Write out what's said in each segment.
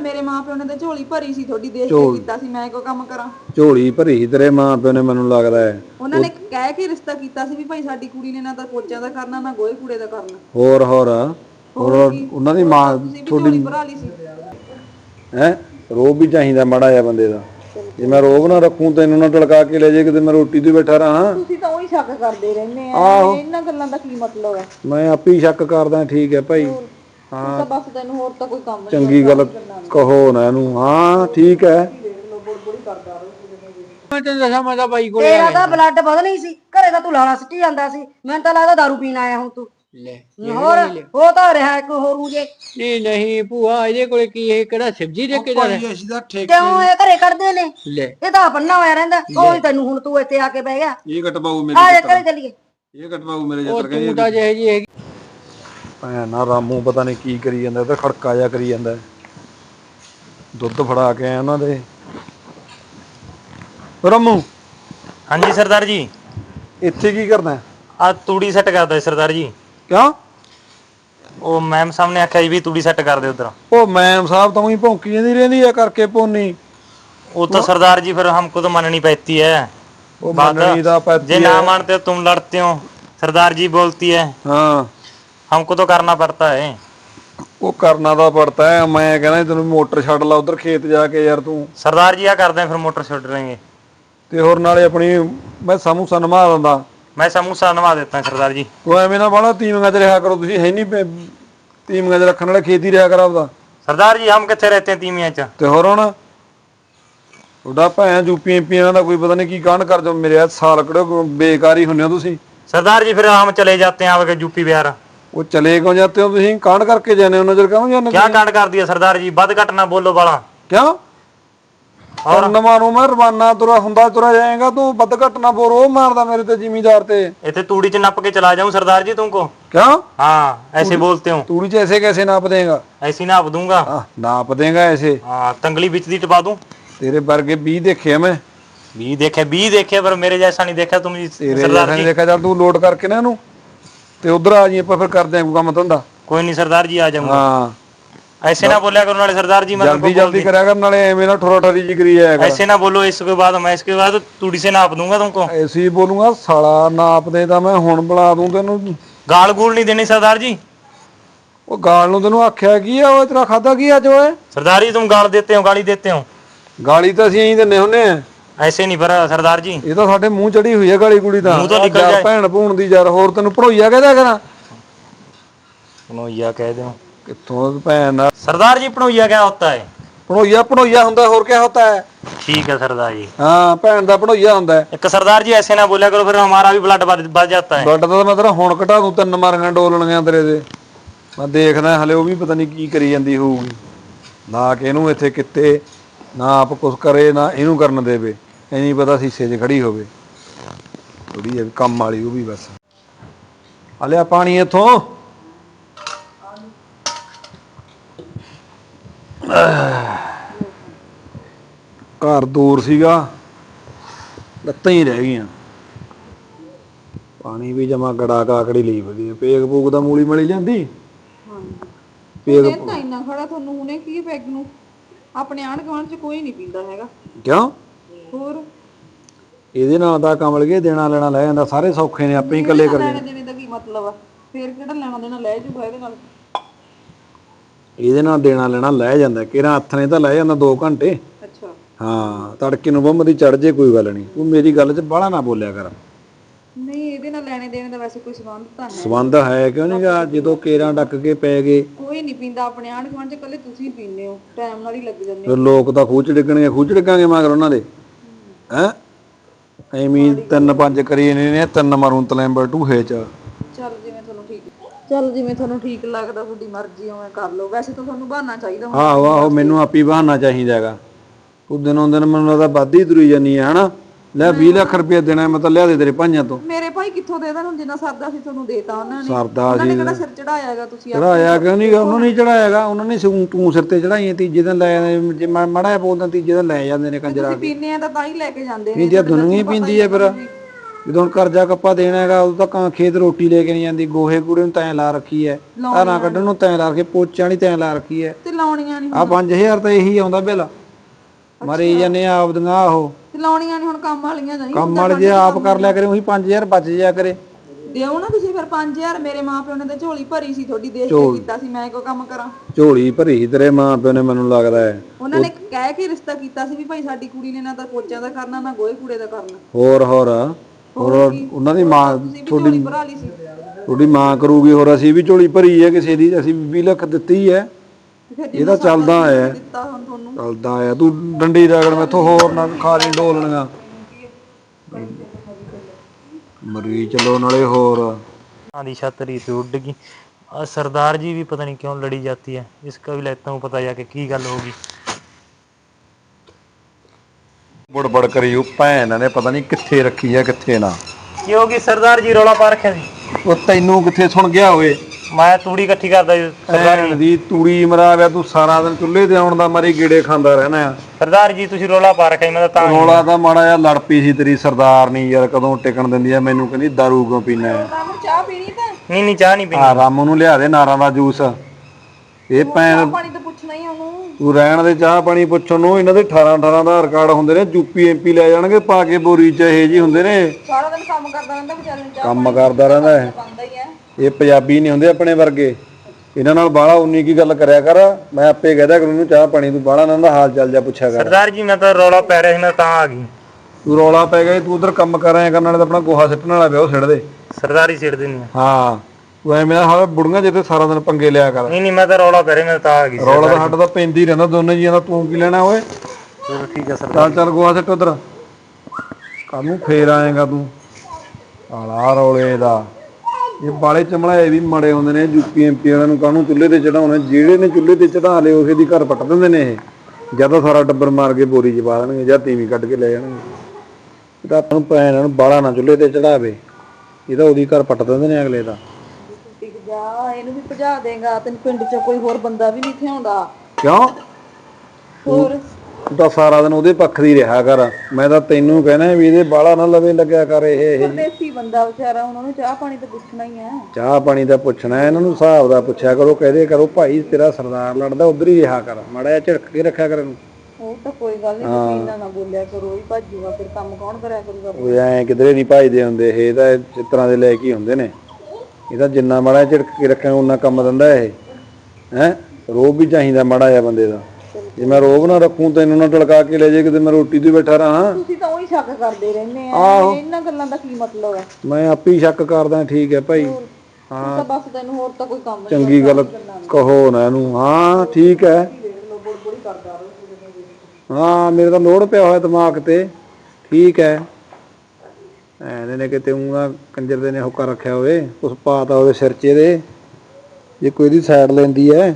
ਮੇਰੇ ਮਾਪਿਓ ਨੇ ਤਾਂ ਝੋਲੀ ਭਰੀ ਸੀ ਤੁਹਾਡੀ ਦੇਖ ਕੇ ਝੋਲੀ। ਕੀਤਾ ਸੀ ਮੈਂ ਕੋਈ ਕੰਮ ਕਰਾਂ। ਝੋਲੀ ਭਰੀ ਸੀ ਤੇਰੇ ਮਾਂ ਪਿਓ ਨੇ ਮੈਨੂੰ ਲੱਗਦਾ ਹੈ। ਉਹਨਾਂ ਨੇ ਕਹਿ ਕੇ ਰਿਸ਼ਤਾ ਕੀਤਾ ਸੀ ਵੀ ਭਾਈ ਸਾਡੀ ਕੁੜੀ ਨੇ ਨਾ ਤਾਂ ਪੋਚਿਆਂ ਦਾ ਕਰਨਾ ਨਾ ਗੋਹੇ ਕੂੜੇ ਦਾ ਕਰਨਾ। ਹੋਰ ਹੋਰ। ਹੋਰ ਉਹਨਾਂ ਦੀ ਮਾਂ ਤੁਸੀਂ ਵੀ ਝੋਲੀ ਭਰਾ ਲਈ ਸੀ। ਹੈ? ਰੋਬ ਵੀ ਚਾਹੀਦਾ ਮਾੜਾ ਜਿਹਾ ਬੰਦੇ ਦਾ। ਜੇ ਮੈਂ ਰੋਬ ਨਾ ਰੱਖੂੰ ਤੈਨੂੰ ਨਾ ਟਲਕਾ ਕੇ ਲੈ ਜੇ ਕਿਤੇ ਮੈਂ ਰੋਟੀ ਤੇ ਬੈਠਾ ਰਹਾ। ਤੁਸੀਂ ਤਾਂ ਉਹੀ ਸ਼ੱਕ ਕਰਦੇ ਰਹਿੰਦੇ ਆ। ਇਹਨਾਂ ਗੱਲਾਂ ਦਾ ਕੀ ਮਤਲਬ ਹੈ? ਮੈਂ ਆਪੇ ਹੀ ਸ਼ੱਕ ਕਰਦਾ ਠੀਕ ਹੈ ਭਾਈ। ਹਾਂ। ਤਾਂ ਬਸ ਤੈਨੂੰ ਹੋਰ ਤਾਂ ਕੋਈ ਕੰਮ ਨਹੀਂ ਚੰਗੀ ਗੱਲ ਕਹੋ ਨਾ ਇਹਨੂੰ। ਹਾਂ ਠੀਕ ਹੈ। ਮੈਂ ਤੈਨੂੰ ਦੱਸਾਂ ਮੈਂ ਤਾਂ ਬਾਈ ਕੋਲੇ ਤੇਰਾ ਤਾਂ ਬਲੱਡ ਵਧਣਾ ਹੀ ਸੀ। ਘਰੇ ਤਾਂ ਤੂੰ ਲਾਲਾ ਸਿੱਟੀ ਜਾਂਦਾ ਸੀ। ਮੈਨੂੰ ਤਾਂ ਲੱਗਦਾ ਦਾਰੂ ਪੀਣ ਆਇਆ ਹੁਣ ਤੂੰ। ਲੈ ਹੋਰ ਉਹ ਤਾਂ ਰਿਹਾ ਇੱਕ ਹੋਰ ਮੁਝੇ ਨਹੀਂ ਨਹੀਂ ਭੂਆ ਇਹਦੇ ਕੋਲੇ ਕੀ ਇਹ ਕਿਹੜਾ ਸਬਜ਼ੀ ਦੇ ਕੇ ਅਸੀਂ ਤਾਂ ਠੇਕ ਕਿਉਂ ਇਹ ਘਰੇ ਕੱਢਦੇ ਨੇ? ਲੈ। ਇਹ ਤਾਂ ਪੰਨਾ ਹੋਇਆ ਰਹਿੰਦਾ। ਉਹ ਹੀ ਤੈਨੂੰ ਹੁਣ ਤੂੰ ਇੱਥੇ ਆ ਕੇ ਬਹਿ ਗਿਆ। ਇਹ ਕਟਵਾਉ ਆ ਜਾ ਘਰੇ ਚੱਲੀਏ। ਇਹ ਕਟਵਾਉ ਮੇਰੇ ਉਹ ਤੂੰ ਤਾਂ ਜਿਹੇ ਜੀ ਹੈਗੀ। ਭੈਣ ਨਾ ਰਾਮੂ ਪਤਾ ਨਹੀਂ ਕੀ ਕਰੀ ਜਾਂਦਾ ਇਹ ਤਾਂ ਖੜਕਾ ਜਾ ਕਰੀ ਜਾਂਦਾ ਦੁੱਧ ਫੜਾ ਕੇ ਆਇਆ ਉਹਨਾਂ ਦੇ ਰਾਮੂ ਹਾਂਜੀ ਸਰਦਾਰ ਜੀ ਇੱਥੇ ਕੀ ਕਰਦਾ ਹੈ? ਆ ਤੂੜੀ ਸੈੱਟ ਕਰਦਾ ਸੀ ਸਰਦਾਰ ਜੀ ਕਿਉਂ ਉਹ ਮੈਮ ਸਾਹਮਣੇ ਆਖਿਆ ਸੀ ਵੀ ਤੂੜੀ ਸੈੱਟ ਕਰ ਦੇ ਉਧਰ ਉਹ ਮੈਮ ਸਾਹਿਬ ਤਾਂ ਉਹੀ ਭੌਂਕੀ ਜਾਂਦੀ ਰਹਿੰਦੀ ਆ ਕਰਕੇ ਪੋਨੀ वो तो सरदार जी फिर हमको तो माननी पड़ती है ਉਹ बात ਮੰਨਣੀ ਦਾ ਪੈਤੀ जे ना मानते हो तुम लड़ते हो सरदार जी बोलती है ਹਾਂ हमको तो करना पड़ता है ਉਹ ਕਰਨਾ ਦਾ ਪੜਤਾ ਹੈ ਮੈਂ ਕਹਿੰਦਾ ਤੈਨੂੰ ਮੋਟਰ ਛੱਡ ਲਾ ਉਧਰ ਖੇਤ ਜਾ ਕੇ ਯਾਰ ਤੂੰ सरदार जी क्या करते हैं फिर मोटर छोड़ देंगे ਤੇ ਹੋਰ ਨਾਲੇ ਆਪਣੀ ਮੈਂ ਸਮੂਹ ਸਨਮਾ ਦਿੰਦਾ मैं समोसा नवा देता हूँ सरदार जी ਤੂੰ ਐਵੇਂ ਨਾ ਬਾਲਾ ਤੀਵੀਆਂ 'ਚ ਰਿਹਾ ਕਰੋ ਤੁਸੀਂ ਹੈ ਨਹੀਂ ਤੀਵੀਆਂ 'ਚ ਰੱਖਣ ਵਾਲੇ ਖੇਤੀ ਰਿਹਾ ਕਰ ਆਪਦਾ सरदार जी हम कितने रहते हैं तीमिया च ਤੇ ਹੋਰ ਹੁਣ ਤੁਹਾਡਾ ਭੈਣ ਯੂਪੀ ਐਮਪੀਆਂ ਦਾ ਕੋਈ ਪਤਾ ਨਹੀਂ ਕੀ ਕਾਂਡ ਕਰ ਜੋ ਮੇਰੇ ਹੱਥ ਸਾਲ ਕੜੋ ਬੇਕਾਰੀ ਹੁੰਨੇ ਹੋ ਤੁਸੀਂ सरदार जी फिर हम चले जाते हैं आगे यूपी बिहार ਉਹ ਚਲੇ ਕਿਉਂ ਜਾਂਦੇ ਹੋ ਤੁਸੀਂ ਕਾਂਡ ਕਰਕੇ ਜਾਂਦੇ ਹੋ ਨਜ਼ਰ ਕਿਉਂ ਜਾਂਦੇ क्या कांड कर दिया सरदार जी बद घट ना बोलो बाला ਕਿਉਂ ਔਰ ਨਵਾਂ ਨੂੰ ਮੈਂ ਰਵਾਨਾ ਤੁਰਾ ਹੁੰਦਾ ਤੁਰਾ ਜਾਏਗਾ ਤੂੰ ਵੱਧ ਘੱਟ ਨਾ ਬੋਰ ਉਹ ਮਾਰਦਾ ਮੇਰੇ ਤੇ ਜ਼ਿਮੀਦਾਰ ਤੇ इतने तूड़ी च नप के चला जाऊं सरदार जी तुमको ਕਿਉਂ हाँ ऐसे बोलते हो ਤੂੜੀ ਚ ਐਸੇ ਕੈਸੇ ਨਾਪ ਦੇਗਾ ऐसे ही नाप दूंगा ਆ ਨਾਪ ਦੇਗਾ ਐਸੇ हाँ तंगली बिच दी टपा दूं ਤੇਰੇ ਵਰਗੇ 20 ਦੇਖੇ ਆ ਮੈਂ बी देखे बी देखे पर मेरे जैसा नहीं देखा तुम जी ਤੇਰੇ सरदार ਜੈਸਾ ਨਹੀਂ जी ਦੇਖਿਆ ਚੱਲ ਤੂੰ ਲੋਡ ਕਰਕੇ ਨਾ ਇਹਨੂੰ ਤੇ ਉਧਰ ਆ ਜੀ ਆਪਾਂ ਫਿਰ ਕਰਦੇ ਆਂ ਕੋਈ ਕੰਮ ਧੰਦਾ कोई नहीं सरदार जी आ जाऊंगा ਹਾਂ ऐसे ना बोलिया करो नाले सरदार जी मैं ਜਲਦੀ तुमको बोल ਜਲਦੀ ਕਰਿਆ ਕਰ ਨਾਲੇ ਐਵੇਂ ਨਾ ਠੋਰਾ ਠਰੀ ਜੀ ਕਰੀ ਜਾਇਆ दी- ਕਰ ऐसे ना बोलो इसके बाद मैं इसके बाद तूड़ी से नाप दूंगा तुमको ਐਸੀ ਬੋਲੂੰਗਾ ਸਾਲਾ ਨਾਪ ਦੇ ਤਾਂ ਮੈਂ ਹੁਣ ਬੁਲਾ ਦੂੰ ਤੈਨੂੰ गाल गूल नहीं देनी सरदार जी ਉਹ ਗਾਲ ਨੂੰ ਤੈਨੂੰ ਆਖਿਆ ਕੀ ਆ ਉਹ ਤੇਰਾ ਖਾਦਾ ਕੀ ਅੱਜ ਓਏ सरदार जी तुम गाल देते हो गाली देते हो ਗਾਲੀ ਤਾਂ ਅਸੀਂ ਐਂ ਦਿੰਨੇ ਹੁੰਨੇ ਆ ऐसे नहीं पर सरदार जी ਇਹ ਤਾਂ ਸਾਡੇ ਮੂੰਹ ਚੜੀ ਹੋਈ ਹੈ ਗਾਲੀ ਕੁੜੀ ਤਾਂ ਮੂੰਹ ਤੋਂ ਆਹ ਨਿਕਲ ਯਾਰ ਜਾਏ। ਭੈਣ ਭੂਣ ਦੀ ਯਾਰ ਹੋਰ ਤੈਨੂੰ ਪੜੋਈਆ ਕਹਦਾ ਕਰਾਂ पनोइया कह दो ਕਿੱਥੋਂ ਭੈਣ ਦਾ सरदार जी पनोइया क्या होता है ਪੜੋਈਆ ਪੜੋਈਆ ਹੁੰਦਾ ਹੋਰ ਕੀ ਹੁੰਦਾ ਹੈ ठीक है सरदार जी ਹਾਂ ਭੈਣ ਦਾ ਪੜੋਈਆ ਹੁੰਦਾ ਹੈ एक सरदार जी ऐसे ना बोलिया करो फिर हमारा भी ब्लड बढ़ जाता है ਬਟ ਤਾਂ ਮੈਂ ਤੇਰਾ ਹੁਣ ਘਟਾ ਦੂੰ ਤਿੰਨ ਮਾਰੀਆਂ ਡੋਲਣੀਆਂ ਤੇਰੇ ਦੇ ਮੈਂ ਦੇਖਦਾ ਹਲੇ ਉਹ ਵੀ ਪਤਾ ਨਹੀਂ ਕੀ ਕਰੀ ਜਾਂਦੀ ਹੋਊਗੀ ਨਾ ਕਿ ਇਹਨੂੰ ਇੱਥੇ ਕਿੱਤੇ ਨਾ ਆਪ ਕੁਛ ਕਰੇ ਨਾ ਇਹਨੂੰ ਕਰਨ ਦੇਵੇ ਨਹੀਂ ਪਤਾ ਸੀਸੇ 'ਚ ਖੜੀ ਹੋਵੇ। ਥੋੜੀ ਜਿਹੀ ਕੰਮ ਵਾਲੀ ਉਹ ਵੀ ਬਸ। ਆ ਲਿਆ ਪਾਣੀ ਇੱਥੋਂ। ਘਰ ਦੂਰ ਸੀਗਾ। ਲੱਤਾਂ ਹੀ ਰਹਿ ਗਈਆਂ। ਪਾਣੀ ਵੀ ਜਮਾ ਗੜਾ ਕਾਕੜੀ ਲਈ ਵਧੀਆ ਪੇਗ ਪੂਗ ਦਾ ਮੂਲੀ ਮਲੀ ਜਾਂਦੀ ਪੇਗ ਇਹ ਤਾਂ ਇੰਨਾ ਖੜਾ ਤੁਹਾਨੂੰ ਹੁਣੇ ਕੀ ਪੈਗ ਨੂੰ? ਆਪਣੇ ਆਂਢ ਗੁਆਂਢ ਚ ਕੋਈ ਨਹੀਂ ਪੀਂਦਾ ਹੈਗਾ। ਕਿਉਂ? ਹੋਰ? ਇਹਦੇ ਨਾਲ ਤਾਂ ਕਮਲ ਕੇ ਦੇਣਾ ਲੈਣਾ ਲੈ ਜਾਂਦਾ ਸਾਰੇ ਸੌਖੇ ਨੇ ਆਪੇ ਹੀ ਇਕੱਲੇ ਕਰ ਲੈਣੇ ਦੇਣੇ ਦਾ ਕੀ ਮਤਲਬ ਆ? ਫੇਰ ਕਿਹੜਾ ਲੈਣਾ ਦੇਣਾ ਲੈ ਜੂਗਾ ਇਹਦੇ ਨਾਲ? ਇਹਦੇ ਨਾਲ ਦੇਣਾ ਲੈਣਾ ਲੈ ਜਾਂਦਾ ਕਿਹੜਾ ਹੱਥ ਨੇ ਤਾਂ ਲੈ ਜਾਂਦਾ 2 ਘੰਟੇ। ਅੱਛਾ। ਹਾਂ ਤੜਕੇ ਨੂੰ ਬੰਮ ਦੀ ਚੜ ਜੇ ਕੋਈ ਗੱਲ ਨਹੀਂ ਤੂੰ ਮੇਰੀ ਗੱਲ 'ਚ ਬਾਹਲਾ ਨਾ ਬੋਲਿਆ ਕਰ। ਨਹੀਂ ਇਹਦੇ ਨਾਲ ਲੈਣੇ ਦੇਣੇ ਦਾ ਵੈਸੇ ਕੋਈ ਸਬੰਧ ਤਾਂ ਹੈ ਸਬੰਧ ਹੈ ਕਿਉਂ ਨਹੀਂਗਾ ਜਦੋਂ ਕੇਰਾਂ ਡੱਕ ਕੇ ਪੈ ਗਏ। ਕੋਈ ਨਹੀਂ ਪੀਂਦਾ ਆਪਣੇ ਆਂਢ ਗੁਆਂਢ ਚ ਕੱਲੇ ਤੁਸੀਂ ਪੀਂਦੇ ਹੋ ਟਾਈਮ ਨਾਲ ਹੀ ਲੱਗ ਜਾਂਦੇ ਫਿਰ ਲੋਕ ਤਾਂ ਖੂਚ ਡਿੱਗਣਗੇ ਖੂਚ ਡਿੱਗਾਂਗੇ ਮਗਰ ਉਹਨਾਂ ਦੇ। ਹੈ? ਐਵੇਂ ਹੀ ਤਿੰਨ ਪੰਜ ਕਰੀ ਨੇ ਨੇ ਤਿੰਨ ਮਾਰੂ ਤਲੈਂਬਰ 'ਚ। ਚੱਲ ਜਿਵੇਂ ਤੁਹਾਨੂੰ ਠੀਕ ਚੱਲ ਜਿਵੇਂ ਤੁਹਾਨੂੰ ਠੀਕ ਲੱਗਦਾ ਤੁਹਾਡੀ ਮਰਜ਼ੀ ਉਵੇਂ ਕਰ ਲਓ। ਵੈਸੇ ਤਾਂ ਤੁਹਾਨੂੰ ਬਹਾਨਾ ਚਾਹੀਦਾ ਹੁੰਦਾ ਆਹੋ ਆਹੋ ਮੈਨੂੰ ਆਪੀ ਬਹਾਨਾ ਚਾਹੀਦਾ ਹੈਗਾ। ਉਹ ਦਿਨੋਂ ਦਿਨ ਮੈਨੂੰ ਲੱਗਦਾ ਵੱਧਦੀ ਤੁਰੀ ਜਾਨੀ ਹੈ ਹਨਾ? ਲੈ 20 ਲੱਖ ਰੁਪਏ ਦੇਣਾ ਮੈਂ ਤਾਂ ਲਿਆ ਦੇ ਤੇਰੇ ਭਾਈਆਂ ਤੋਂ। ਮੇਰੇ ਭਾਈ ਕਿੱਥੋਂ ਦੇ ਦੇਣ? ਹੁਣ ਜਿੰਨਾ ਸਰਦਾ ਸੀ ਤੁਹਾਨੂੰ ਦੇਤਾ ਉਹਨਾਂ ਨੇ। ਸਰਦਾ ਉਹਨਾਂ ਨੇ ਕਿਹੜਾ ਸਿਰ ਚੜਾਇਆ ਹੈਗਾ ਤੁਸੀਂ ਆਪ- ਚੜਾਇਆ ਕਿਉਂ ਨਹੀਂ ਗਾ? ਉਹਨਾਂ ਨੇ ਚੜਾਇਆਗਾ ਉਹਨਾਂ ਨੇ ਸਗੋਂ ਤੂੰ ਸਿਰ ਤੇ ਚੜਾਈਆਂ ਤੀਜੇ ਦਿਨ ਲੈ ਜਾਂਦੇ ਜੇ ਮੈਂ ਮਾੜਾ ਬੋਲਦਾ ਤੀਜੇ ਦਿਨ ਲੈ ਜਾਂਦੇ ਨੇ ਕੰਜਰਾ ਤੁਸੀਂ ਪੀਨੇ ਆ ਤਾਂ ਤਾਂ ਹੀ ਲੈ ਕੇ ਜਾਂਦੇ ਨੇ। ਜੇ ਦੁਨੀਆ ਹੀ ਪੀਂਦੀ ਹੈ ਫਿਰ। ਜਦੋਂ ਕਰਜ਼ਾ ਕੱਪਾ ਦੇਣਾ ਹੈਗਾ ਉਦੋਂ ਤਾਂ ਕਾਂ ਖੇਤ ਰੋਟੀ ਲੈ ਕੇ ਨਹੀਂ ਜਾਂਦੀ। ਗੋਹੇ ਕੂੜੇ ਨੂੰ ਤੈਂ ਲਾ ਰੱਖੀ ਹੈ। ਧਾਰਾਂ ਕੱਢਣ ਨੂੰ ਤੈਂ ਲਾ ਰੱਖੀ ਪੋਚਿਆਂ ਵਾਲੀ ਤੈਂ ਲਾ ਰੱਖੀ ਹੈ। ਤੇ ਲਾਉਣੀਆਂ ਨਹੀਂ ਆ 5000 ਤਾਂ ਇਹੀ ਆਉਂਦਾ ਬਿੱਲ। ਮਰੀ ਜਾਂਦੇ ਆ ਆਪਦੀਆਂ ਆਹੋ। ਤੇ ਲਾਉਣੀਆਂ ਨਹੀਂ ਹੁਣ ਕੰਮ ਵਾਲੀਆਂ ਨਹੀਂ ਕੰਮ ਵਾਲੇ ਜੇ ਆਪ ਕਰ ਲਿਆ ਕਰੇ ਉਹੀ 5000 ਬਚ ਜਾ ਕਰੇ। ਦਿਓ ਨਾ ਤੁਸੀਂ ਫਿਰ 5000 ਮੇਰੇ ਮਾਪਿਓ ਨੇ ਤੇ ਝੋਲੀ ਭਰੀ ਸੀ ਤੁਹਾਡੀ ਦੇਖ ਕੇ ਕੀਤਾ ਸੀ ਮੈਂ ਕੋਈ ਕੰਮ ਕਰਾਂ? ਝੋਲੀ ਭਰੀ ਸੀ ਤੇਰੇ ਮਾਂ ਪਿਓ ਨੇ ਮੈਨੂੰ ਲੱਗਦਾ ਹੈ। ਉਹਨਾਂ ਨੇ ਕਹਿ ਕੇ ਰਿਸ਼ਤਾ ਕੀਤਾ ਸੀ ਵੀ ਭਾਈ ਸਾਡੀ ਕੁੜੀ ਨੇ ਨਾ ਤਾਂ ਪੋਚਿਆਂ ਦਾ ਕਰਨਾ ਨਾ ਗੋਹੇ ਕੂੜੇ ਦਾ ਕਰਨਾ। ਹੋਰ ਹੋਰ ਹੋਰ ਉਹਨਾਂ ਦੀ ਮਾਂ ਤੁਸੀਂ ਵੀ ਝੋਲੀ ਭਰਾ ਲਈ ਸੀ। ਤੁਹਾਡੀ ਮਾਂ ਕਰੂਗੀ ਹੋਰ ਅਸੀਂ ਵੀ ਝੋਲੀ ਭਰੀ ਹੈ ਕਿਸੇ ਦੀ ਅਸੀਂ 20 ਲੱਖ ਦਿੱਤੀ ਹੈ। ਤੇ ਫਿਰ ਇਹ ਤਾਂ ਚੱਲਦਾ ਹੈ ਦਿੱਤਾ ਹੁਣ ਤੁਹਾਨੂੰ ਚੱਲਦਾ ਆ ਤੂੰ ਡੰਡੀ ਰਗੜ ਮੈਥੋਂ ਹੋਰ ਨਾ ਖਾ ਲਈ ਢੋਲਣੀਆਂ ਮਰੀ ਚਲੋ ਨਾਲੇ ਹੋਰ हाँ दी छतरी तो उड़ गई और सरदार जी भी पता नहीं क्यों लड़ी जाती है इसका भी लेता हूँ पता जाके की गल होगी ਬੜਬੜ ਕਰੀ ਉਹ ਭੈਣ ਨੇ ਪਤਾ ਨਹੀਂ ਕਿੱਥੇ ਰੱਖੀ ਆ ਕਿੱਥੇ ਨਾ की होगी सरदार जी रौला पा रखे जी ਉਹ ਤੈਨੂੰ ਕਿੱਥੇ ਸੁਣ ਗਿਆ ਓਏ ਮੈਂ ਤੂੜੀ ਇਕੱਠੀ ਕਰਦਾ ਜੀ ਸਰਦਾਰ ਜੀ। ਭੈਣ ਦੀ ਤੂੜੀ ਤੂੰ ਸਾਰਾ ਦਿਨ ਚੁੱਲ੍ਹੇ ਤੇ ਆਉਣ ਦਾ ਮਾਰੇ ਗੇੜੇ ਖਾਂਦਾ ਰਹਿਣਾ ਆ। ਸਰਦਾਰ ਜੀ ਤੁਸੀਂ ਰੋਲਾ ਪਾ ਰੱਖਿਆ ਮੈਂ ਤਾਂ ਰੋਲਾ ਤਾਂ ਮਾੜਾ ਜਿਹਾ ਲੜ ਪਈ ਸੀ ਤੇਰੀ ਸਰਦਾਰ ਨਹੀਂ ਯਾਰ ਕਦੋਂ ਟਿਕਣ ਦਿੰਦੀ ਆ ਮੈਨੂੰ ਕਹਿੰਦੀ ਦਾਰੂ ਕਿਉਂ ਪੀਣਾ ਰਾਮ ਨਹੀਂ ਨਹੀਂ ਚਾਹ ਨਹੀਂ ਪੀਣੀ। ਆ ਰਾਮੂ ਨੂੰ ਲਿਆ ਦੇ ਨਾਰਾਂ ਦਾ ਜੂਸ। ਇਹ ਭੈਣ ਪਾਣੀ ਤਾਂ ਪੁੱਛਣਾ ਹੀ ਆ ਉਹਨੂੰ। ਤੂੰ ਰਹਿਣ ਦੇ ਚਾਹ ਪਾਣੀ ਪੁੱਛਣ ਨੂੰ ਇਹਨਾਂ ਦੇ 18 18 ਦਾ ਕਾਰਡ ਹੁੰਦੇ ਨੇ ਯੂਪੀ ਐਮਪੀ ਲੈ ਜਾਣਗੇ ਪਾ ਕੇ ਬੋਰੀ ਚ ਇਹ ਜੀ ਹੁੰਦੇ ਨੇ। ਸਾਰਾ ਦਿਨ ਕੰਮ ਕਰਦਾ ਰਹਿੰਦਾ ਵਿਚਾਰੇ ਨੂੰ ਕੰਮ ਕਰਦਾ ਰਹਿੰਦਾ ਹੈ ਬੰਦਾ ਹੀ ਹੈ ਇਹ ਪੰਜਾਬੀ ਨਹੀਂ ਹੁੰਦੇ ਆਪਣੇ ਵਰਗੇ। ਇਹਨਾਂ ਨਾਲ ਬਾਹਲਾ ਉਨੀ ਕੀ ਗੱਲ ਕਰਿਆ ਕਰ। ਮੈਂ ਆਪੇ ਕਹਦਾ ਕਰ ਉਹਨੂੰ ਚਾਹ ਪਾਣੀ ਤੂੰ ਬਾਹਲਾ ਇਹਨਾਂ ਦਾ ਹਾਲ ਚਾਲ ਜਾ ਪੁੱਛਿਆ ਕਰ। ਸਰਦਾਰ ਜੀ ਮੈਂ ਤਾਂ ਰੌਲਾ ਪੈ ਰਿਹਾ ਸੀ ਮੈਂ ਤਾਂ ਆ ਗਈ। ਤੂੰ ਰੌਲਾ ਪੈ ਗਿਆ ਤੂੰ ਉਧਰ ਕੰਮ ਕਰ ਰਿਹਾ ਕਰਨ ਵਾਲੇ ਆਪਣਾ ਗੋਹਾ ਸਿੱਟਣ ਵਾਲਾ ਪਿਆ ਸਿੱਟ ਦੇ ਸਰਦਾਰੀ ਛੇੜ ਦਿੰਨੀ ਹਾਂ ਤੂੰ ਐਵੇਂ ਨਾ ਹਾਲ ਬੁੜੀਆਂ ਜਿੱਥੇ ਸਾਰਾ ਦਿਨ ਪੰਗੇ ਲਿਆ ਕਰ। ਨਹੀਂ ਨਹੀਂ ਮੈਂ ਤਾਂ ਰੌਲਾ ਪੈ ਰਿਹਾ ਮੈਂ ਤਾਂ ਆ ਗਈ। ਰੌਲਾ ਤਾਂ ਸਾਡਾ ਪੈਂਦੀ ਰਹਿੰਦਾ ਦੋਨੇ ਜੀਆਂ ਦਾ ਤੂੰ ਕੀ ਲੈਣਾ ਓਏ? ਚਲੋ ਠੀਕ ਗੋਹਾ ਸਿੱਟ ਉਧਰ। ਕੱਲ ਫੇਰ ਆਏਗਾ ਤੂੰ? ਆਲਾ ਰੌਲੇ ਦਾ। ਇਹ ਬਾਲੇ ਚਮੜਾਏ ਵੀ ਮੜੇ ਹੁੰਦੇ ਨੇ ਯੂਪੀ ਐਮਪੀ ਵਾਲਿਆਂ ਨੂੰ ਕਾਹਨੂੰ ਚੁੱਲ੍ਹੇ ਤੇ ਚੜਾਉਣੇ? ਜਿਹੜੇ ਨੇ ਚੁੱਲ੍ਹੇ ਤੇ ਚੜਾ ਲਏ ਉਸੇ ਦੀ ਘਰ ਪੱਟ ਦਿੰਦੇ ਨੇ ਇਹ। ਜਾਂ ਤਾਂ ਸਾਰਾ ਟੱਬਰ ਮਾਰ ਕੇ ਬੋਰੀ 'ਚ ਪਾ ਦੇਣਗੇ ਜਾਂ ਤੀਵੀਂ ਕੱਢ ਕੇ ਲੈ ਜਾਣਗੇ। ਇਹ ਤਾਂ ਆਪਾਂ ਨੂੰ ਨੂੰ ਬਾਲਾ ਨਾ ਚੁੱਲ੍ਹੇ ਤੇ ਚੜਾਵੇ। ਇਹ ਤਾਂ ਉਹਦੀ ਘਰ ਪੱਟ ਦਿੰਦੇ ਨੇ ਅਗਲੇ ਦਾ ਟਿਕ ਜਾ ਇਹਨੂੰ ਵੀ ਭਜਾ ਦੇਗਾ ਤੈਨੂੰ ਪਿੰਡ 'ਚ ਕੋਈ ਹੋਰ ਬੰਦਾ ਵੀ ਨਹੀਂ ਇੱਥੇ ਆਉਂਦਾ। ਕਿਉਂ? ਹੋਰ? ਤੂੰ ਤਾਂ ਸਾਰਾ ਦਿਨ ਉਹਦੇ ਪੱਖ ਦੀ ਰਿਹਾ ਕਰ। ਮੈਂ ਤਾਂ ਤੈਨੂੰ ਕਹਿਣਾ ਵੀ ਇਹਦੇ ਬਾਲਾ ਨਾ ਲਵੇ ਲੱਗਿਆ ਕਰ ਇਹ ਇਹ। ਪਰਦੇਸੀ ਬੰਦਾ ਵਿਚਾਰਾ ਉਹਨਾਂ ਨੂੰ ਚਾਹ ਪਾਣੀ ਤਾਂ ਪੁੱਛਣਾ ਹੀ ਹੈ। ਚਾਹ ਪਾਣੀ ਦਾ ਪੁੱਛਣਾ ਹੈ, ਇਹਨਾਂ ਨੂੰ ਹਿਸਾਬ ਦਾ ਪੁੱਛਿਆ ਕਰੋ ਕਹਦੇ ਕਰੋ ਭਾਈ ਤੇਰਾ ਸਰਦਾਰ ਲੜਦਾ ਉਧਰ ਹੀ ਰਿਹਾ ਕਰ। ਮਾੜਾ ਜਿਹਾ ਝਿੜਕ ਕੇ ਰੱਖਿਆ ਕਰ ਇਹਨੂੰ। ਉਹ ਤਾਂ ਕੋਈ ਗੱਲ ਨਹੀਂ ਤੁਸੀਂ ਇਹਨਾਂ ਨਾਲ ਬੋਲਿਆ ਕਰੋ ਹੀ ਭੱਜੂਗਾ ਫਿਰ ਕੰਮ ਕੌਣ ਕਰਿਆ ਕਰੂਗਾ? ਉਹ ਐ ਕਿਧਰੇ ਨਹੀਂ ਭਜਦੇ ਹੁੰਦੇ ਇਹ ਤਾਂ ਇਸ ਤਰ੍ਹਾਂ ਦੇ ਲੈ ਕੇ ਹੀ ਹੁੰਦੇ ਨੇ। ਇਹ ਤਾਂ ਜਿੰਨਾ ਮਾੜਾ ਜਿਹਾ ਝਿੜਕ ਕੇ ਰੱਖਾਂਗੇ ਉਹਨਾਂ ਕੰਮ ਦਿੰਦਾ ਇਹ। ਹੈ? ਰੋਬ ਵੀ ਚਾਹੀਦਾ ਮਾੜਾ ਜਿਹਾ ਬੰਦੇ ਦਾ। ਜੇ ਮੈਂ ਰੋਬ ਨਾ ਰੱਖੂੰ ਤੈਨੂੰ ਨਾ ਟਲਕਾ ਕੇ ਲੈ ਜੇ ਕਿਤੇ ਮੈਂ ਰੋਟੀ ਤੇ ਬੈਠਾ ਰਹਾ। ਤੁਸੀਂ ਤਾਂ ਉਹੀ ਸ਼ੱਕ ਕਰਦੇ ਰਹਿੰਦੇ ਆ। ਇਹਨਾਂ ਗੱਲਾਂ ਦਾ ਕੀ ਮਤਲਬ ਹੈ? ਮੈਂ ਆਪੇ ਹੀ ਸ਼ੱਕ ਕਰਦਾ ਠੀਕ ਹੈ ਭਾਈ। ਹਾਂ। ਤਾਂ ਬਸ ਤੈਨੂੰ ਹੋਰ ਤਾਂ ਕੋਈ ਕੰਮ ਨਹੀਂ ਚੰਗੀ ਗੱਲ ਕਹੋ ਨਾ ਇਹਨੂੰ। ਹਾਂ ਠੀਕ ਹੈ। ਹਾਂ ਮੇਰੇ ਤਾਂ ਲੋੜ ਪਿਆ ਹੋਇਆ ਦਿਮਾਗ ਤੇ। ਠੀਕ ਹੈ। ਐਨੇ ਨੇ ਕਿਤੇ ਉਂਗਾ ਕੰਜਰ ਦੇ ਨੇ ਹੁੱਕਾ ਰੱਖਿਆ ਹੋਵੇ ਉਸ ਪਾਤਾ ਹੋਵੇ ਸਿਰ 'ਚ ਇਹਦੇ। ਜੇ ਕੋਈ ਦੀ ਸਾਈਡ ਲੈਂਦੀ ਐ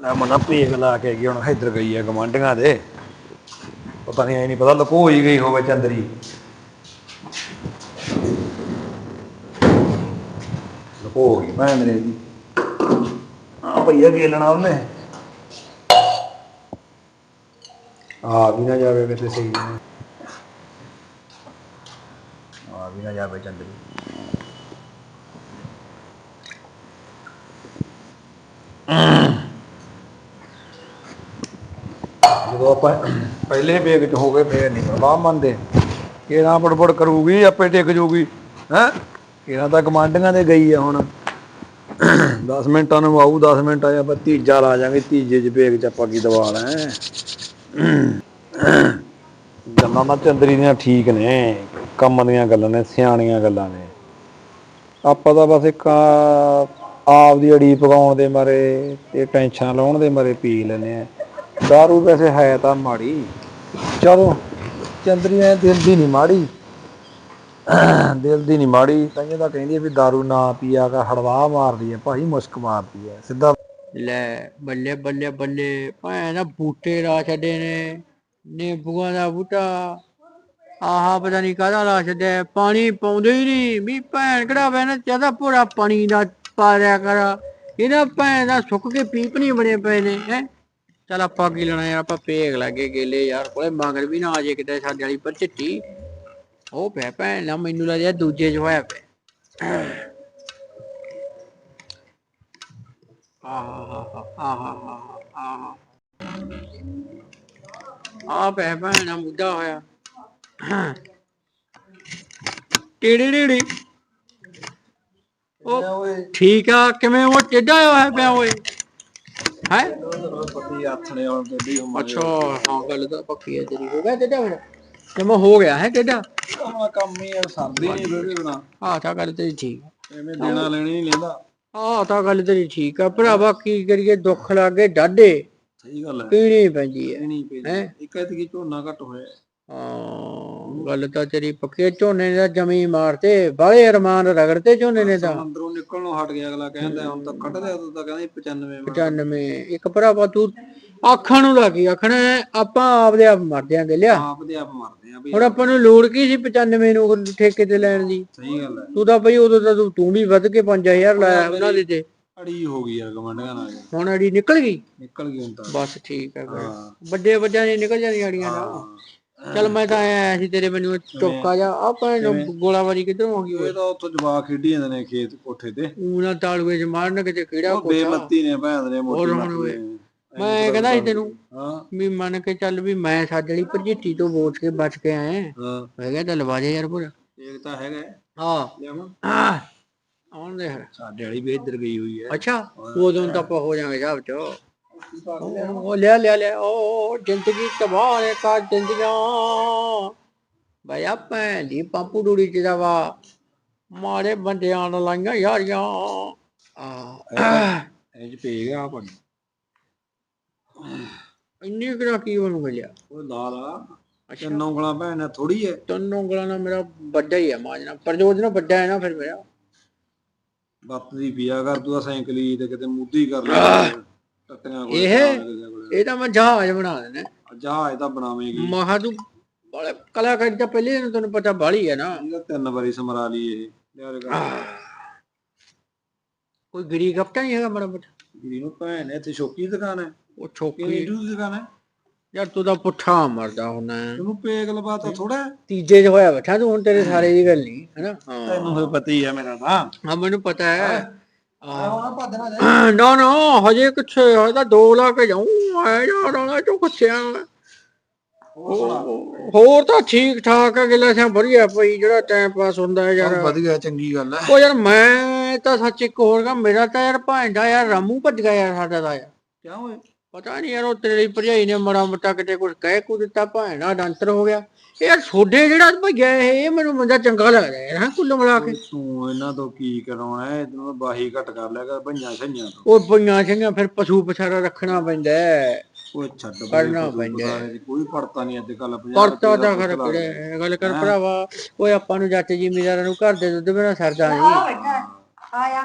ਲੈ ਮਨਾ ਪੇਗ ਲਾ ਕੇ ਗਈ, ਹੁਣ ਇੱਧਰ ਗਈ ਐ ਗਵਾਂਢੀਆਂ ਦੇ। ਪਤਾ ਨਹੀਂ ਐ ਨਹੀਂ ਪਤਾ ਲੁਕੋ ਹੀ ਗਈ ਹੋਵੇ ਚੰਦਰੀ। ਲੁਕੋ ਗਈ ਮੈਂ ਮੇਰੇ ਦੀ। ਆ ਭਈਆ ਗੇਲਣਾ ਉਹਨੇ? ਆ ਵੀ ਨਾ ਜਾਵੇ ਕਿਤੇ ਸਹੀ। ਆ ਵੀ ਨਾ ਜਾਵੇ ਚੰਦਰੀ। ਜਦੋਂ ਆਪਾਂ ਪਹਿਲੇ ਬੇਗ ਚ ਹੋ ਫੇਰ ਨਹੀਂ ਬਾਹ ਮੰਨਦੇ। ਕਿਹੜਾ ਬੜਬੜ ਕਰੂਗੀ, ਆਪੇ ਟਿਕ ਜੂਗੀ, ਹੈ? ਕਿਹੜਾ ਤਾਂ ਕਮਾਂਡੀਆਂ ਦੇ ਗਈ ਆ ਹੁਣ। 10 ਮਿੰਟਾਂ ਨੂੰ ਆਊ 10 ਮਿੰਟਾਂ ਆਇਆ ਤੀਜਾ ਲਾ ਜਾਾਂਗੇ ਤੀਜੇ ਚ ਬੇਗ ਚ ਆਪਾਂ ਕੀ ਦਵਾ ਲੈ ਗੱਲਾਂ ਤਾਂ ਚੰਦਰੀ ਦੀਆਂ ਠੀਕ ਨੇ, ਕੰਮ ਦੀਆਂ ਗੱਲਾਂ ਨੇ, ਸਿਆਣੀਆਂ ਗੱਲਾਂ ਨੇ। ਆਪਾਂ ਤਾਂ ਬਸ ਇੱਕ ਆਪ ਦੀ ਅੜੀ ਪਕਾਉਣ ਦੇ ਮਾਰੇ, ਤੇ ਟੈਨਸ਼ਨ ਲਾਉਣ ਦੇ ਮਾਰੇ ਪੀ ਲੈਨੇ ਆ। ਦਾਰੂ ਵੈਸੇ ਹੈ ਤਾਂ ਮਾੜੀ ਚਲੋ ਚੰਦਰੀ ਐ ਦਿਲ ਦੀ ਨਹੀਂ ਮਾੜੀ ਦਿਲ ਦੀ ਨਹੀਂ ਮਾੜੀ ਤਾਂ ਤਾਂ ਕਹਿੰਦੀ ਵੀ ਦਾਰੂ ਨਾ ਪੀਆ ਕਰ ਹੜਵਾ ਮਾਰਦੀ ਐ ਭਾਈ ਮੁਸ਼ਕ ਮਾਰਦੀ ਐ ਸਿੱਧਾ ਲੈ ਬੱਲੇ ਬੱਲੇ ਬੱਲੇ ਭਾਂ ਬੂਟੇ ਲਾ ਛੱਡੇ ਨੇ ਨਿੰਬੂਆਂ ਦਾ ਬੂਟਾ ਆਹਾ ਪਤਾ ਨਹੀਂ ਕਾਹਦਾ ਲਾ ਛੱਡਿਆ ਪਾਣੀ ਪਾਉਂਦੇ ਹੀ ਨਹੀਂ ਵੀ ਭੈਣ ਕਿਹੜਾ ਵੇ ਨਾ ਪੂਰਾ ਪਾਣੀ ਦਾ ਪਾ ਰਿਆ ਕਰ ਇਹਨਾਂ ਭੈਣ ਦਾ ਸੁੱਕ ਕੇ ਪੀਪ ਨਹੀਂ ਬਣੇ ਪਏ ਨੇ ਹੈ ਚਲ ਆਪਾਂ ਕੀ ਲੈਣਾ ਯਾਰ ਆਪਾਂ ਪੇਗ ਲਾਗੇ ਗੇਲੇ ਯਾਰ ਕੋਲੇ ਮੰਗਰ ਵੀ ਨਾ ਆ ਜੇ ਕਿਤੇ ਸਾਡੇ ਵਾਲੀ ਪਰ ਚਿੱਟੀ ਉਹ ਪਿਆ ਭੈਣ ਨਾ ਮੈਨੂੰ ਲੱਗਿਆ ਦੂਜੇ ਚ ਹੋਇਆ ਪਿਆ ਆ ਪਿਆ ਭੈਣ ਨਾ ਮੁੱਦਾ ਹੋਇਆ ਟੇੜੇ ਟੇੜੇ ਉਹ ਠੀਕ ਆ ਕਿਵੇਂ ਉਹ ਟੇਡਾ ਹੋਇਆ ਪਿਆ ਓਏ ਹੈ? ਆਥਣੇ ਗੱਡੀ ਅੱਛਾ ਹਾਂ ਗੱਲ ਤਾਂ ਪੱਕੀ ਹੈ ਤੇਰੀ। ਹੋ ਗਿਆ ਟੇਡਾ ਫਿਰ? ਜਮਾ ਹੋ ਗਿਆ ਹੈ ਹੁਣ ਕੰਮ ਹੀ ਆ ਸਰਦੀ ਨਹੀਂ ਵੀਡੀਓ ਬਣਾ ਆਹ ਤਾਂ ਗੱਲ ਤੇਰੀ ਠੀਕ ਆ ਐਵੇਂ ਦੇਣਾ ਲੈਣੀ ਨਹੀਂ ਲੈਂਦਾ। ਆਹ ਤਾਂ ਗੱਲ ਤੇਰੀ ਠੀਕ ਆ। ਭਰਾਵਾ ਕੀ ਕਰੀਏ ਦੁੱਖ ਲੱਗੇ ਡਾਢੇ। ਸਹੀ ਗੱਲ ਹੈ। ਪੀਣੀ ਪੈਂਦੀ ਹੈ ਹੈਂ? ਇੱਕ ਝੋਨਾ ਘੱਟ ਹੋਇਆ। ਹਾਂ ਗੱਲ ਤਾਂ ਤੇਰੀ ਪੱਕੀ ਝੋਨੇ ਦਾ ਜਮੀ ਮਾਰਤੇ ਬਾਲੇ ਅਰਮਾਨ ਰਗੜਤੇ ਝੋਨੇ ਨੇ ਤਾਂ। ਅੰਦਰੋਂ ਨਿਕਲਣੋਂ ਹਟ ਗਿਆ ਅਗਲਾ ਕਹਿੰਦਾ ਹੁਣ ਤਾਂ ਕੱਢ ਲਿਆ ਤੂੰ ਤਾਂ ਕਹਿੰਦਾ 95 95 ਇੱਕ ਭਰਾਵਾ ਤੂੰ ਆਖਣ ਨੂੰ ਲੱਗੀ ਆਖਣਾ ਆਪਾਂ ਆਪਦੇ ਆਪ ਮਰ ਦਿਆਂਗੇ ਲਿਆ। ਆਪ ਦੇ ਆਪ ਮਰਦੇ ਆ ਵੀ ਹੁਣ ਆਪਾਂ ਨੂੰ ਲੋੜ ਕੀ ਸੀ 95 ਨੂੰ ਠੇਕੇ ਤੇ ਲੈਣ ਦੀ? ਸਹੀ ਗੱਲ ਹੈ। ਤੂੰ ਤਾਂ ਬਈ ਉਦੋਂ ਤਾਂ ਤੂੰ- ਵੀ ਵੱਧ ਕੇ 5000 ਲਾਇਆ ਉਹਨਾਂ ਦੇ ਤੇ। ਅੜੀ ਹੋ ਗਈ ਯਾਰ ਗਮੰਡੀਆਂ ਨਾਲ। ਹੁਣ ਅੜੀ ਨਿਕਲ ਗਈ? ਨਿਕਲ ਗਈ ਹੁਣ ਤਾਂ। ਬਸ ਠੀਕ ਹੈ ਵੱਡੇ ਵੱਡਿਆਂ ਦੀ ਨਿਕਲ ਜਾਂਦੀਆਂ ਅੜੀਆਂ ਨਾ ਚਲ ਮੈਂ ਤਾਂ ਆਇਆ ਸੀ ਤੇਰੇ ਮੈਨੂੰ ਚੌਕਾ ਜਾ ਆਪਾਂ ਨੂੰ ਗੋਲਾਬਾਰੀ ਕਿੱਧਰੋਂ ਹੋ ਗਈ ਇਹ ਤਾਂ ਉੱਥੋਂ ਜਵਾਕ ਖੇਡੀ ਜਾਂਦੇ ਨੇ ਖੇਤ ਕੋਠੇ ਤੇ। ਉਹਨਾਂ ਤਾਲੂਏ ਚ ਮਾਰਨ ਕਿਤੇ ਕਿਹੜਾ ਕੋਠਾ। ਬੇਮੱਤੀ ਨੇ ਭੈਣ ਦੇ ਮੋਟੀ ਮੱਤੀ। ਮੈਂ ਕਹਿੰਦਾ ਸੀ ਤੈਨੂੰ ਹਾਂ। ਵੀ ਮੰਨ ਕੇ ਚੱਲ ਵੀ ਮੈਂ ਸਾਡੇ ਲਈ ਭਜੀਤੀ ਤੋਂ ਬੋਚ ਕੇ ਬਚ ਕੇ ਆਇਆ। ਹਾਂ। ਮੈਂ ਕਿਹਾ ਚੱਲ ਵਾਜੇ ਯਾਰ ਪੂਰਾ ਇੱਕ ਤਾਂ ਹੈਗਾ। ਹੈ। ਲਿਆਵਾਂ ਆਉਣ ਦੇ। ਸਾਡੇ ਵਾਲੀ ਵੀ ਇੱਧਰ ਗਈ ਹੋਈ ਹੈ। ਅੱਛਾ ਉਦੋਂ ਤਾਂ ਆਪਾਂ ਹੋ ਜਾਵਾਂਗੇ ਸਭ ਚ ਉਹ ਲਿਆ ਲਿਆ ਲਿਆ ਉਹ ਜ਼ਿੰਦਗੀ ਤਬਾਹ ਨੇ ਕਾ ਜ਼ਿੰਦਗੀਆਂ ਬਈ ਆਪਾਂ ਦੀ ਪੰਪੂ ਡੂੜੀ ਚ ਜਾਵਾ। ਮਾਰੇ ਬੰਦਿਆਂ ਨਾਲ ਲਾਈਆਂ ਯਾਰੀਆਂ। ਆ। ਇਹ ਚ ਪੀ ਗਿਆ ਆਪਾਂ ਇੰਨੀ ਕਿਹੜਾ ਕੀ ਬਣੂ ਮਿਲਿਆ? ਉਹ ਲਾਲ ਆ। ਚੰਨੋਂ ਉਂਗਲਾਂ ਭੈਣ ਨੇ ਥੋੜੀ ਹੈ ਤਨ ਉਂਗਲਾਂ ਨਾਲ ਮੇਰਾ ਵੱਡਾ ਹੀ ਹੈ ਮਾਜਨਾ ਪਰਜੋਤ ਨਾਲ ਵੱਡਾ ਹੈ ਨਾ ਫਿਰ ਮੇਰਾ। ਬੱਤਦੀ ਪੀਆ ਕਰ ਤੂੰ ਤਾਂ ਸਾਈਕਲੀ ਤੇ ਕਿਤੇ ਮੁੱਦੀ ਕਰ ਲੈ। ਇਹ? ਇਹ ਤਾਂ ਮੈਂ ਜਹਾਜ਼ ਬਣਾ ਦੇਣਾ ਜਹਾਜ਼ ਤਾਂ ਬਣਾਵੇਂਗੀ। ਮਹਾ ਤੂੰ ਬੜੇ ਕਲਾਕਾਰੀ ਤਾਂ ਪਹਿਲੇ ਦਿਨ ਤੈਨੂੰ ਪਤਾ ਬਾਲੀ ਹੈ ਨਾ। ਇਹਦਾ ਤਿੰਨ ਵਾਰੀ ਸਮਰਾ ਲਈ ਇਹ। ਕੋਈ ਗਰੀ ਗਪਟਾ ਨਹੀਂ ਹੈਗਾ ਬੜਾ ਬੜਾ ਗਰੀ ਨੂੰ ਭੈਣ ਨੇ ਇੱਥੇ ਸ਼ੋਕੀ ਦੁਕਾਨ ਹੈ ਉਹ ਛੋਕਰੀ ਦੀ ਦੁਕਾਨ ਹੈ ਯਾਰ ਤੂੰ ਤਾਂ ਪੁੱਠਾ ਮਰਦਾ ਹੁਣਾ ਤੈਨੂੰ ਪੇਗ ਲਵਾਤਾ ਥੋੜਾ ਤੀਜੇ 'ਚ ਹੋਇਆ ਬੈਠਾ ਤੂੰ ਹੁਣ ਤੇਰੇ ਸਾਰੇ ਦੀ ਗੱਲ ਨਹੀਂ ਹੈਨਾ? ਹਾਂ ਤੈਨੂੰ ਪਤਾ ਹੀ ਹੈ ਮੇਰਾ ਤਾਂ। ਹਾਂ ਮੈਨੂੰ ਪਤਾ ਹੈ? ਨਾ ਨਾ ਨਾ ਹਜੇ ਕਿੱਥੇ ਹਜੇ ਤਾਂ 2 ਲਾ ਕੇ ਜਾਉਂ ਆ ਯਾਰ ਆਣਾ ਚੋ ਖੱਸਿਆ ਹੋਰ ਤਾਂ ਠੀਕ ਠਾਕ ਹੈ ਗਿਲਾ ਸਿਆ ਵਧੀਆ ਪਈ ਜਿਹੜਾ ਟਾਈਮ ਪਾਸ ਹੁੰਦਾ ਹੈ ਯਾਰ। ਵਧੀਆ ਚੰਗੀ ਗੱਲ ਹੈ। ਉਹ ਯਾਰ ਮੈਂ ਤਾਂ ਸੱਚ ਇੱਕ ਹੋਰ ਗਾ ਮੇਰਾ ਤਾਂ ਯਾਰ ਭਾਂਡਾ ਯਾਰ ਰਾਮੂ ਭੱਜ ਗਿਆ ਯਾਰ ਸਾਡਾ ਦਾ ਯਾਰ। ਹੋਏ ਪਤਾ ਨਹੀਂ ਯਾਰ ਉਹ ਤੇਰੀ ਭਰਜਾਈ ਨੇ ਮੜਾ ਮਟਾ ਕਿਤੇ ਕੁਝ ਕਹਿ ਕੁ ਦਿੱਤਾ ਭਾਂਡਾ ਡੰਤਰ ਹੋ ਗਿਆ। ਯਾਰ ਛੋਡੇ ਜਿਹੜਾ ਭਈਆ ਇਹ ਇਹ ਮੈਨੂੰ ਬੰਦਾ ਚੰਗਾ ਲੱਗਦਾ ਯਾਰ ਹਾਂ ਕੁੱਲ ਮਿਲਾ ਕੇ। ਤੂੰ ਇਹਨਾਂ ਤੋਂ ਕੀ ਕਰਾਉਣਾ ਹੈ ਤੈਨੂੰ ਬਾਹੀ ਘਟ ਕਰ ਲਿਆ ਕਰ ਭਈਆਂ ਛਈਆਂ ਤੋਂ। ਉਹ ਪਈਆਂ ਸਿੰਘਾਂ ਫਿਰ ਪਸ਼ੂ ਪਛਾਰਾ ਰੱਖਣਾ ਪੈਂਦਾ ਹੈ। ਉਹ ਛੱਡ ਬਈ ਕਰਨਾ ਪੈਂਦਾ ਕੋਈ ਪੜਤਾ ਨਹੀਂ ਅੱਜ ਕੱਲ ਪਰਤਾ ਦਾ ਕਰ ਕਿਹੜੇ ਗੱਲ ਕਰ ਭਰਾਵਾ ਓਏ ਆਪਾਂ ਨੂੰ ਜੱਟ ਜ਼ਿਮੀਦਾਰਾਂ ਨੂੰ ਘਰ ਦੇ ਦੁੱਧ ਬਿਨਾ ਸਰਦਾ ਨਹੀਂ। ਆਇਆ।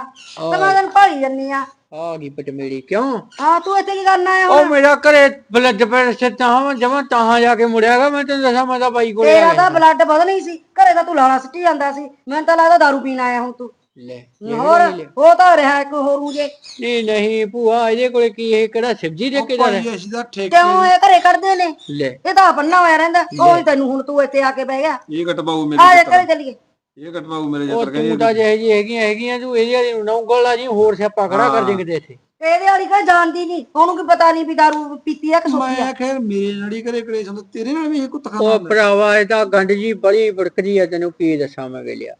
ਤੇ ਮੈਂ ਤੈਨੂੰ ਭਾਲੀ ਜੰਨੀ ਆ। ਆ ਗਈ ਪਟਮੇੜੀ ਕਿਉਂ? ਹਾਂ ਤੂੰ ਇੱਥੇ ਕੀ ਕਰਨ ਆਇਆ ਉਹ ਮੇਰਾ ਘਰੇ ਬਲੱਡ ਪ੍ਰੈਸ਼ਰ ਤਾਂ ਜਮਾ ਤਾਂ ਜਾ ਕੇ ਮੁੜਿਆਗਾ ਮੈਂ ਤੈਨੂੰ ਦੱਸਾਂ ਮੈਂ ਤਾਂ ਬਾਈ ਕੋਲੇ ਤੇਰਾ ਤਾਂ ਬਲੱਡ ਵਧ ਨਹੀਂ ਸੀ ਘਰੇ ਤਾਂ ਤੂੰ ਲਾਲਾ ਸਿੱਟੀ ਜਾਂਦਾ ਸੀ ਮੈਨੂੰ ਤਾਂ ਲੱਗਦਾ ਦਾਰੂ ਪੀਣ ਆਇਆ ਹੁਣ ਤੂੰ। ਲੈ ਹੋਰ ਉਹ ਤਾਂ ਰਿਹਾ ਇੱਕ ਹੋਰ ਮੁਝੇ ਨਹੀਂ ਨਹੀਂ ਭੂਆ ਇਹਦੇ ਕੋਲੇ ਕੀ ਇਹ ਕਿਹੜਾ ਸਬਜੀ ਦੇ ਕੇ ਜਾ ਰਿਹਾ ਅਸੀਂ ਤਾਂ ਠੇਕੇ ਕਿਉਂ ਇਹ ਘਰੇ ਕੱਢਦੇ ਨੇ? ਲੈ। ਇਹ ਤਾਂ ਬੰਨਾ ਹੋਇਆ ਰਹਿੰਦਾ ਉਹ ਹੀ ਤੈਨੂੰ ਹੁਣ ਤੂੰ ਇੱਥੇ ਆ ਕੇ ਬਹਿ ਗਿਆ। ਇਹ ਕਟਵਾਉ ਆ ਮੇਰੇ ਜਾ ਜੱਤਰ ਘਰੇ ਚੱਲੀਏ। ਇਹ ਕਟਵਾਉ ਮੇਰੇ ਉਹ ਜੱਤਰ ਤੂੰ ਤਾਂ ਜਿਹੇ ਜੀ ਹੈਗੀਆਂ ਹੈਗੀਆਂ ਤੂੰ ਇਹਦੀ ਨੌਂਗਲ ਆ ਜੀ ਹੋਰ ਸਿਆਪਾ ਖੜਾ ਕਰ ਦੇ ਕਿਤੇ ਇੱਥੇ। ਇਹਦੇ ਵਾਲੀ ਕਾ ਜਾਣਦੀ ਨਹੀਂ? ਉਹਨੂੰ ਕੀ ਪਤਾ ਨਹੀਂ ਵੀ ਦਾਰੂ ਪੀਤੀ ਆ ਕਿ ਸੋਤੀ ਆ? ਮੈਂ ਖੈਰ ਮੇਰੇ ਨੜੀ ਕਰੇ ਕਲੇਸ਼ ਹੁੰਦਾ ਤੇਰੇ ਨਾਲ ਵੀ ਇਹ ਕੁੱਤ ਉਹ ਖਾਂਦਾ ਭਰਾਵਾ ਇਹ ਤਾਂ ਗੰਢ ਜੀ ਬੜੀ ਭੜਕਦੀ ਆ ਤੈਨੂੰ ਕੀ ਦੱਸਾਂ ਮੈਂ ਵੇਲਿਆ।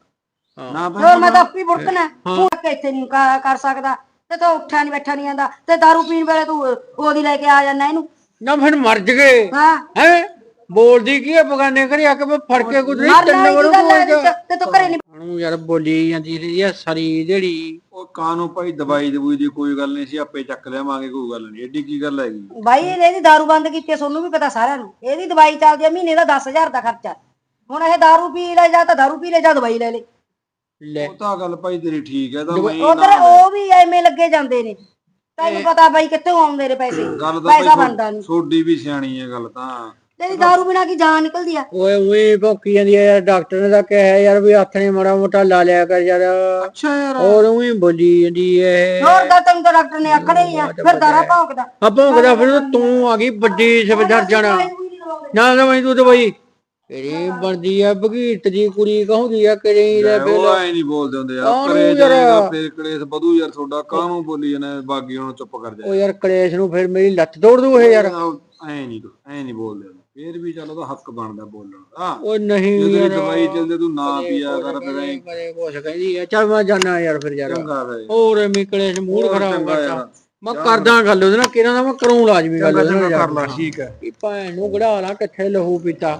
ਨਾ ਹੋਰ ਮੈਂ ਤਾਂ ਆਪੀ ਬੁੜਕਣਾ ਤੂੰ ਕੇ ਇੱਥੇ ਨਹੀਂ ਕਰ ਕਰ ਸਕਦਾ। ਤੇ ਤੂੰ ਉੱਠਿਆ ਨਹੀਂ ਬੈਠਾ ਨਹੀਂ ਆਂਦਾ ਤੇ ਦਾਰੂ ਪੀਣ ਵੇਲੇ ਤੂੰ ਉਹਦੀ ਲੈ ਕੇ ਆ ਜਾਂਦਾ ਇਹਨੂੰ। ਨਾ ਫਿਰ ਮਰ ਜਗੇ। ਹਾਂ। ਹੈ? ਬੋਲਦੀ ਕੀ ਹੈ ਬਗਾਨੇ ਘਰੇ ਆ ਕੇ ਮੈਂ ਫੜ ਕੇ ਕੁਝ ਨਹੀਂ ਮਰਨਾ ਤਿੰਨ ਤੇ- ਤੇ ਘਰੇ ਨਹੀਂ ਉਹਨੂੰ ਯਾਰ ਬੋਲੀ ਜਾਂਦੀ ਰਹੀ ਆ ਸਾਰੀ ਜਿਹੜੀ। ਉਹ ਕਾਨੂੰ ਭਾਈ ਦਵਾਈ ਦਵੂਈ ਦੀ ਕੋਈ ਗੱਲ ਨਹੀਂ ਸੀ ਆਪੇ ਚੱਕ ਲਿਆਵਾਂਗੇ ਕੋਈ ਗੱਲ ਨਹੀਂ ਏਡੀ ਕੀ ਗੱਲ ਹੈਗੀ? ਬਾਈ ਇਹਦੀ ਦਾਰੂ ਬੰਦ ਕੀਤੀ ਤੁਹਾਨੂੰ ਵੀ ਪਤਾ ਸਾਰਿਆਂ ਨੂੰ। ਇਹਦੀ ਦਵਾਈ ਚੱਲਦੀ ਆ ਮਹੀਨੇ ਦਾ 10000 ਦਾ ਖਰਚਾ। ਹੁਣ ਇਹ ਦਾਰੂ ਪੀ ਲੈ ਜਾਂ ਤਾਂ ਦਾਰੂ ਪੀ ਲੈ ਜਾਂ ਦਵਾਈ ਲੈ ਲੈ। ਲੈ। ਉਹ ਤਾਂ ਗੱਲ ਭਾਈ ਤੇਰੀ ਠੀਕ ਹੈ ਤਾਂ ਮੈਂ ਉਧਰ ਉਹ ਵੀ ਐਵੇਂ ਲੱਗੇ ਜਾਂਦੇ ਨੇ। ਤੈਨੂੰ ਪਤਾ ਬਾਈ ਕਿੱਥੋਂ ਆਉਂਦੇ ਨੇ ਪੈਸੇ ਗੱਲ ਤਾਂ ਪੈਸਾ ਭਾਈ ਬਣਦਾ ਨਹੀਂ ਸੋਡੀ ਵੀ ਸਿਆਣੀ ਹੈ ਗੱਲ ਤਾਂ। ਤੇਰੀ ਦਾਰੂ ਬਿਨਾ ਕੀ ਜਾਨ ਨਿਕਲਦੀ ਆ? ਓਏ ਓਏ ਭੌਂਕੀ ਜਾਂਦੀ ਆ ਯਾਰ ਡਾਕਟਰ ਨੇ ਤਾਂ ਕਿਹਾ ਯਾਰ ਵੀ ਹੱਥ ਨੇ ਮਾੜਾ ਮੋਟਾ ਲਾ ਲਿਆ ਕਰ ਯਾਰ। ਅੱਛਾ ਯਾਰ। ਔਰ ਉਹੀ ਬੋਲੀ ਜਾਂਦੀ ਐ ਹੋਰ ਗੱਲ ਤੈਨੂੰ ਤਾਂ ਡਾਕਟਰ ਨੇ ਆਖੜੇ ਹੀ ਆ ਫਿਰ ਦਾਰਾ ਭੌਂਕਦਾ। ਆ ਭੌਂਕਦਾ ਫਿਰ ਤੂੰ ਆ ਗਈ ਵੱਡੀ ਸਬਦਰ ਜਾਣਾ। ਨਾ ਨਾ ਮੈਂ ਤੂੰ ਦਵਾਈ। ਤੇਰੀ ਬਣਦੀ ਆ ਭਗੀਰਤ ਦੀ ਕੁੜੀ ਕਹੂੰਦੀ ਆ ਕਰੀ ਲੈ ਉਹ ਬਿਲ। ਐ ਨਹੀਂ ਬੋਲਦੇ ਹੁੰਦੇ ਯਾਰ ਕਰੇ? ਜਾਏਗਾ ਫੇਰ ਕਲੇਸ਼ ਵਧੂ ਯਾਰ ਤੁਹਾਡਾ ਕਾਹਨੂੰ ਬੋਲੀ ਜਾਣਾ ਬਾਗੀ ਹੁਣ ਚੁੱਪ ਕਰ ਜਾ। ਉਹ ਯਾਰ ਕਲੇਸ਼ ਨੂੰ ਫਿਰ ਮੇਰੀ ਲੱਤ ਤੋੜ ਦੂ ਇਹ ਯਾਰ। ਐ ਨਹੀਂ ਐ ਨਹੀਂ ਬੋਲਦੇ। ਫੇਰ ਵੀ ਚੱਲ ਉਹਦਾ ਹੱਕ ਬਣਦਾ ਬੋਲਣ ਦਾ। ਉਹ ਨਹੀਂ ਜੇ ਤੇਰੀ ਯਾਰ। ਦਵਾਈ ਚੱਲਦੇ ਤੂੰ ਨਾ ਪੀਆ ਕਰ ਫਿਰ ਐਂ। ਕੁਛ ਕਹਿੰਦੀ ਆ ਚੱਲ ਮੈਂ ਜਾਣਾ ਯਾਰ ਫਿਰ ਯਾਰ। ਚੰਗਾ ਵੇ ਹੋਰ ਐਵੇਂ ਕਲੇਸ਼ ਮੂਡ ਖਰਾਬ ਕਰਦਾ। ਮੈਂ ਕਰਦਾ ਗੱਲ ਉਹਦੇ ਨਾਲ ਕਿਹਨਾਂ ਦਾ ਮੈਂ ਕਰੂੰ ਲਾਜ਼ਮੀ ਗੱਲ ਉਹਦੇ ਨਾਲ ਕਰ। ਲਾ ਠੀਕ ਹੈ। ਵੀ ਭੈਣ ਨੂੰ ਗੜਾ ਲਾ ਕਿੱਥੇ ਲਹੂ ਪੀਤਾ।